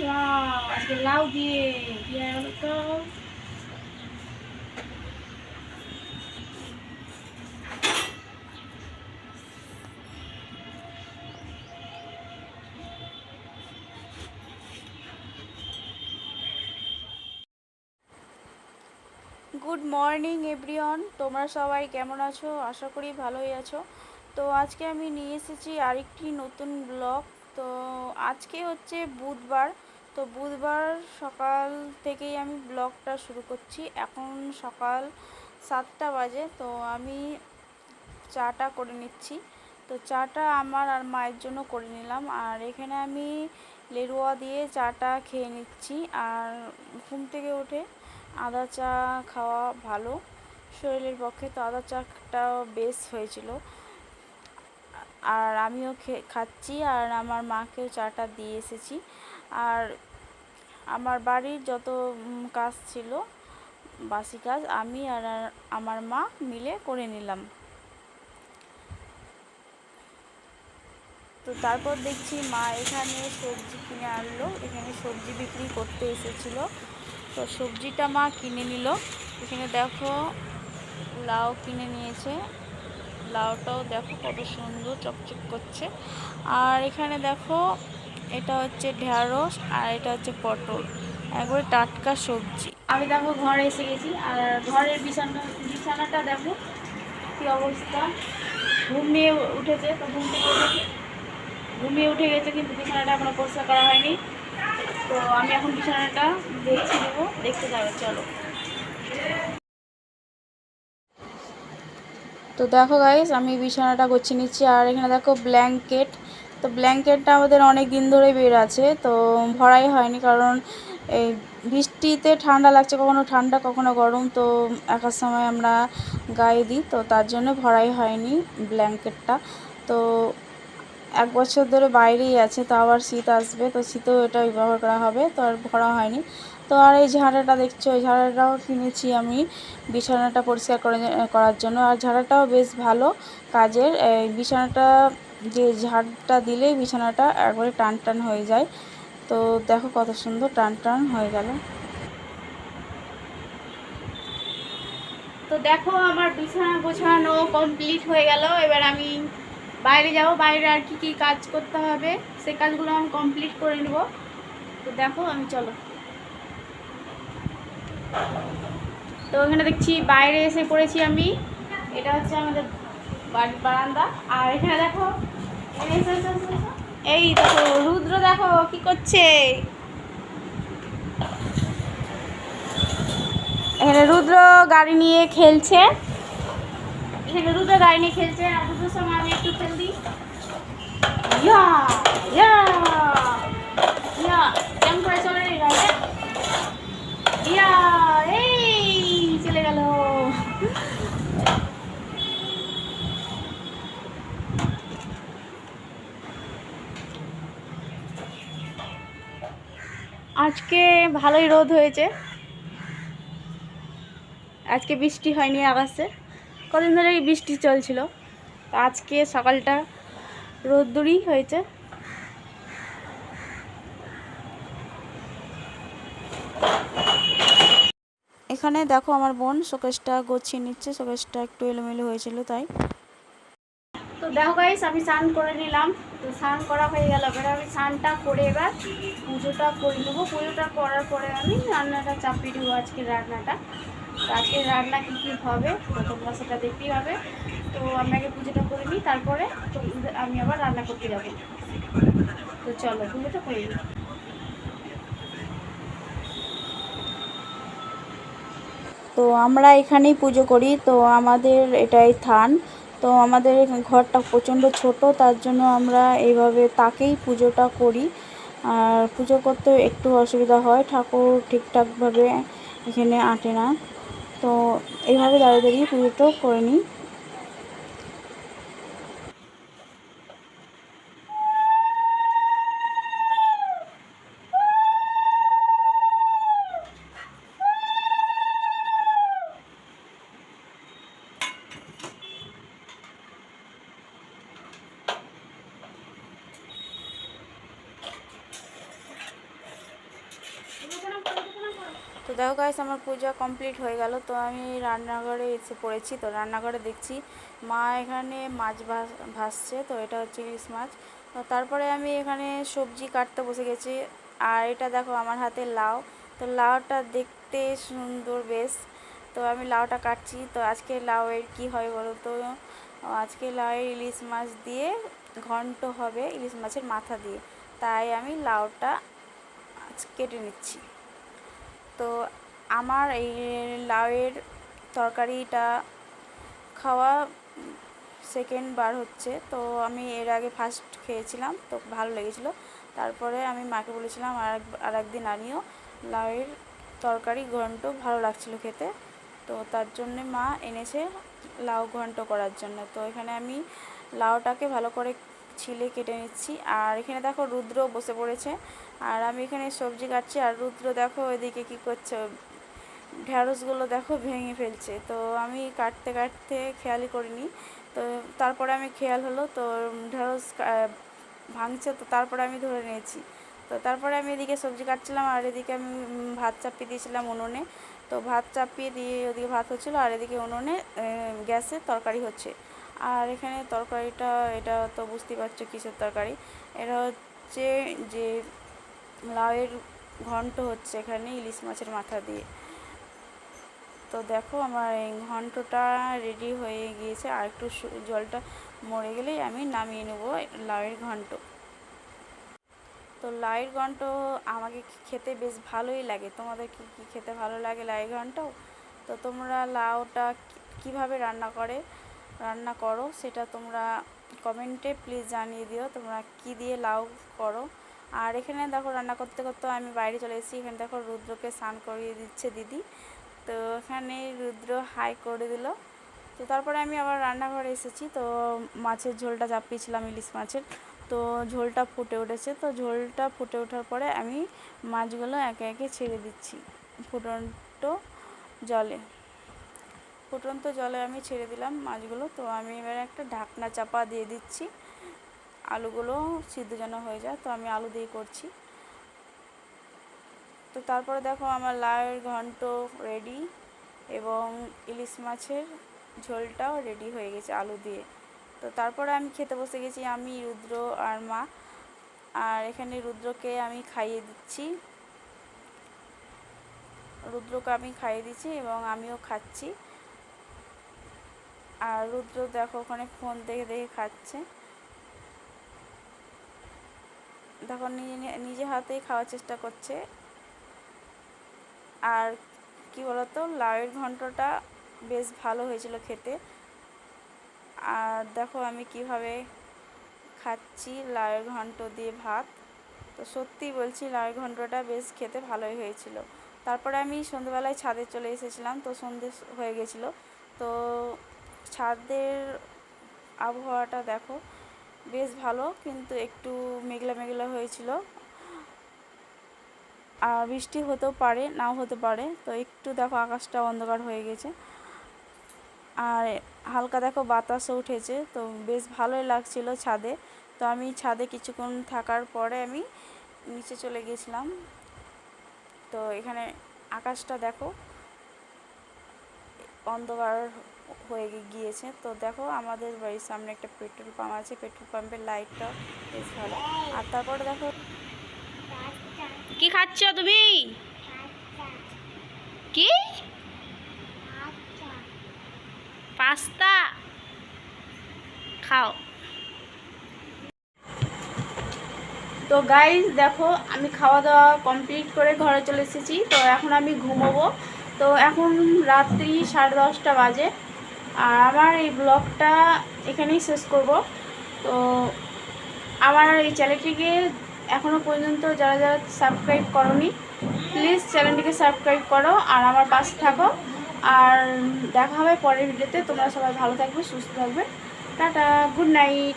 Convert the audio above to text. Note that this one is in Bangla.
আজকে লাউ দিয়ে তো গুড মর্নিং এভরিওয়ান তোমরা সবাই কেমন আছো? আশা করি ভালোই আছো। তো আজকে আমি নিয়ে এসেছি আরেকটি নতুন ব্লগ তো আজকে হচ্ছে বুধবার। তো বুধবার সকাল থেকেই আমি ব্লগটা শুরু করছি। এখন সকাল সাতটা বাজে, তো আমি চাটা করে নিচ্ছি। তো চাটা আমার আর মায়ের জন্য করে নিলাম। আর এখানে আমি লেরুয়া দিয়ে চাটা খেয়ে নিচ্ছি। আর ঘুম থেকে উঠে আদা চা খাওয়া ভালো। শরীরের পক্ষে তো আদা চাটা বেশ হয়েছিল। আর আমিও খাচ্ছি। আর আমার মাকেও চাটা দিয়ে এসেছি। আর আমার বাড়ির যত কাজ ছিল, বাসি কাজ, আমি আর আমার মা মিলে করে নিলাম। তো তারপর দেখছি মা এখানে সবজি কিনে আনলো, এখানে সবজি বিক্রি করতে এসেছিল। তো সবজিটা মা কিনে নিল। এখানে দেখো, লাউ কিনে নিয়েছে। লাউটাও দেখো কত সুন্দর চকচক করছে। আর এখানে দেখো এটা হচ্ছে ঢ্যাঁড়স আর এটা হচ্ছে পটল। একবারে টাটকা সবজি। আমি দেখো ঘরে এসে গেছি, আর ঘরের বিছানা বিছানাটা দেখো কি অবস্থা। ঘুমিয়ে উঠেছে, তো ঘুম থেকে উঠেছে। ঘুমিয়ে উঠে গেছে কিন্তু বিছানাটা এখনও পরিষ্কার করা হয়নি। তো আমি এখন বিছানাটা দেখছি দেবো দেখতে যাবে, চলো। তো দেখো গাইস আমি বিছানাটা গুছিয়ে নিচ্ছি, আর এখানে দেখো ব্ল্যাঙ্কেট তো ব্ল্যাঙ্কেটটা আমাদের অনেক দিন ধরে বের আছে, তো ভরাই হয়নি কারণ এই বৃষ্টিতে ঠান্ডা লাগছে, কখনো ঠান্ডা, কখনো গরম, তো একার সময় আমরা গায়ে দিই, তো তার জন্য ভরাই হয়নি ব্ল্যাঙ্কেটটা। তো এক বছর ধরে বাইরেই আছে, তো আবার শীত আসবে, তো শীতেও এটা ব্যবহার করা হবে, তো আর ভরা হয়নি। তো আর এই ঝাড়াটা দেখছ, এই ঝাড়াটাও কিনেছি আমি বিছানাটা পরিষ্কার করার জন্য। আর ঝাড়াটাও বেশ ভালো কাজের, এই বিছানাটা যে ঝাড়টা দিলেই বিছানাটা একবারে টান টান হয়ে যায়। তো দেখো কত সুন্দর টান টান হয়ে গেল। তো দেখো আমার বিছানা গোছানো কমপ্লিট হয়ে গেল। এবার আমি বাইরে যাব, বাইরে আর কি কি কাজ করতে হবে, সে কাজগুলো আমি কমপ্লিট করে নেব। তো দেখো আমি চলো। তো এখানে দেখছি বাইরে এসে পড়েছি আমি। এটা হচ্ছে আমাদের এই দেখো, রুদ্র দেখো, কি করছে? এখানে রুদ্র গাড়ি নিয়ে খেলছে। এখানে রুদ্র গাড়ি নিয়ে খেলছে সঙ্গে আমি একটু খেল দিই। কেমন করে চলে রে ইয়া আজকে ভালোই রোদ হয়েছে। আজকে বৃষ্টি হয়নি আকাশে। কদিন ধরে বৃষ্টি চলছিল। আজকে সকালটা রোদ্দুরই হয়েছে। এখানে দেখো আমার বোন শোকেশটা গুছিয়ে নিচ্ছে। শোকেশটা একটু এলোমেলো হয়েছিল তাই। দেখো গাইস আমি স্নান করে নিলাম। তো স্নান করা হয়ে গেল। এবার আমি স্নানটা করে এবার পুজোটা করে নেব। পুজোটা করার পরে আমি রান্নাটা চাপিয়ে দেবো আজকে রান্নাটা। আজকে রান্না কী কী হবে তোমরা সেটা দেখতেই হবে। তো আমি আগে পুজোটা করে নিই, তারপরে আমি আবার রান্না করতে যাব। তো চলো, পুজোটা করে নিই। তো আমরা এখানেই পুজো করি। তো আমাদের এটাই থান। তো আমাদের ঘরটা প্রচণ্ড ছোট, তার জন্য আমরা এইভাবে তাকেই পুজোটা করি। আর পুজো করতে একটু অসুবিধা হয়, ঠাকুর ঠিকঠাকভাবে এখানে আটে না। তো এইভাবে দাঁড়িয়ে দাঁড়িয়ে পুজোটাও করে নিই। দেখো গাইস আমার পূজা কমপ্লিট হয়ে গেল। তো আমি রান্নাঘরে এসে পড়েছি। তো রান্নাঘরে দেখছি মা এখানে মাছ ভাস- ভাসছে। তো এটা হচ্ছে ইলিশ মাছ। তো তারপরে আমি এখানে সবজি কাটতে বসে গেছি। আর এটা দেখো, আমার হাতে লাউ। তো লাউটা দেখতে সুন্দর বেশ। তো আমি লাউটা কাটছি। তো আজকে লাউয়ের কি হয় বলো তো? আজকে লাউয়ের ইলিশ মাছ দিয়ে ঘন্ট হবে, ইলিশ মাছের মাথা দিয়ে। তাই আমি লাউটা কেটে নিচ্ছি। তো আমার এই লাউয়ের তরকারিটা খাওয়া সেকেন্ড বার হচ্ছে। তো আমি এর আগে ফার্স্ট খেয়েছিলাম, তো ভালো লেগেছিলো। তারপরে আমি মাকে বলেছিলাম, আর আর একদিন আনিও। লাউয়ের তরকারি ঘন্ট ভালো লাগছিল খেতে। তো তার জন্যে মা এনেছে লাউ ঘন্ট করার জন্য। তো এখানে আমি লাউটাকে ভালো করে ছিলে কেটে নিচ্ছি। আর এখানে দেখো রুদ্র বসে পড়েছে। আর আমি এখানে সবজি কাটছি। আর রুদ্র দেখো এদিকে কি করছে। ঢ্যাঁড়সগুলো দেখো ভেঙে ফেলছে। তো আমি কাটতে কাটতে খেয়ালই করিনি। তো তারপরে আমি খেয়াল হলো, তো ঢ্যাঁড়স ভাঙছে, তো তারপরে আমি ধরে নিয়েছি। তো তারপরে আমি এদিকে সবজি কাটছিলাম। আর এদিকে আমি ভাত চাপিয়ে দিয়েছিলাম উনুনে। তো ভাত চাপিয়ে দিয়ে ওদিকে ভাত হচ্ছিল। আর এদিকে উনুনে গ্যাসে তরকারি হচ্ছে। আর এখানে তরকারিটা, এটা তো বুঝতেই পারছ কিসের তরকারি। এটা হচ্ছে যে লাউয়ের ঘন্ট হচ্ছে এখানে ইলিশ মাছের মাথা দিয়ে। তো দেখো আমার এই ঘন্টটা রেডি হয়ে গিয়েছে। আর একটু জলটা মরে গেলেই আমি নামিয়ে নেব লাউয়ের ঘন্ট। তো লাউয়ের ঘন্ট আমাকে খেতে বেশ ভালোই লাগে। তোমাদের কি কি খেতে ভালো লাগে লাউয়ের ঘন্ট? তো তোমরা লাউটা কীভাবে রান্না করে? রান্না করো, সেটা তোমরা কমেন্টে প্লিজ জানিয়ে দিও, তোমরা কি দিয়ে লাউ করো। আর এখানে দেখো রান্না করতে করতে আমি বাইরে চলে এসেছি, এখানে দেখো রুদ্রকে স্নান করিয়ে দিচ্ছে দিদি। তো এখানে রুদ্র হাই করে দিল। তো তারপরে আমি আবার রান্নাঘরে এসেছি, তো মাছের ঝোলটা চাপিয়েছিলাম, ইলিশ মাছের। তো ঝোলটা ফুটে উঠেছে, তো ঝোলটা ফুটে ওঠার পরে আমি মাছগুলো একে একে ছেড়ে দিচ্ছি ফুটন্ত জলে। ফুটন্ত জলে আমি ছেড়ে দিলাম মাছগুলো। তো আমি এবার একটা ঢাকনা চাপা দিয়ে দিচ্ছি। আলুগুলো সিদ্ধ যেন হয়ে যায়। তো আমি আলু দিয়ে করছি। তো তারপরে দেখো আমার লাউয়ের ঘন্ট রেডি এবং ইলিশ মাছের ঝোলটাও রেডি হয়ে গেছে আলু দিয়ে। তো তারপরে আমি খেতে বসে গেছি আমি, রুদ্র আর মা। আর এখানে রুদ্রকে আমি খাইয়ে দিচ্ছি। রুদ্রকে আমি খাইয়ে দিচ্ছি এবং আমিও খাচ্ছি। আর রুদ্র দেখো ওখানে ফোন দেখে দেখে খাচ্ছে। দেখো নিজে নিজে হাতেই খাওয়ার চেষ্টা করছে। আর কি বলতো, লাউয়ের ঘন্টটা বেশ ভালো হয়েছিল খেতে। আর দেখো আমি কীভাবে খাচ্ছি লাউয়ের ঘন্ট দিয়ে ভাত। তো সত্যি বলছি, লাউয়ের ঘন্টটা বেশ খেতে ভালোই হয়েছিল। তারপরে আমি সন্ধ্যেবেলায় ছাদে চলে এসেছিলাম, তো সন্ধে হয়ে গেছিল। তো ছাদের আবহাওয়াটা দেখো, বেশ ভালো, কিন্তু একটু মেঘলা মেঘলা হয়েছিল। আর বৃষ্টি হতেও পারে, নাও হতে পারে, তো একটু দেখো আকাশটা অন্ধকার হয়ে গেছে। আর হালকা দেখো বাতাসও উঠেছে, তো বেশ ভালোই লাগছিল ছাদে। তো আমি ছাদে কিছুক্ষণ থাকার পরে আমি নিচে চলে গেছিলাম। তো এখানে আকাশটা দেখো অন্ধকার হয়ে গিয়েছে। তো দেখো আমাদের বাড়ির সামনে একটা পেট্রোল পাম্প আছে। পেট্রোল পাম্পের লাইটটা বেশ ভালো। আর তারপরে দেখো কি খাচ্ছ তুমি? কি? পাস্তা। খাও। তো গাইজ দেখো আমি খাওয়া দাওয়া কমপ্লিট করে ঘরে চলে এসেছি। তো এখন আমি ঘুমোবো। তো এখন রাত্রি সাড়ে দশটা বাজে। আর আমার এই ব্লগটা এখানেই শেষ করব। তো আমার এই চ্যানেলটিকে এখনও পর্যন্ত যারা যারা সাবস্ক্রাইব করনি প্লিজ চ্যানেলটিকে সাবস্ক্রাইব করো আর আমার পাশে থাকো। আর দেখা হবে পরের ভিডিওতে। তোমরা সবাই ভালো থাকবে, সুস্থ থাকবে। Tata good night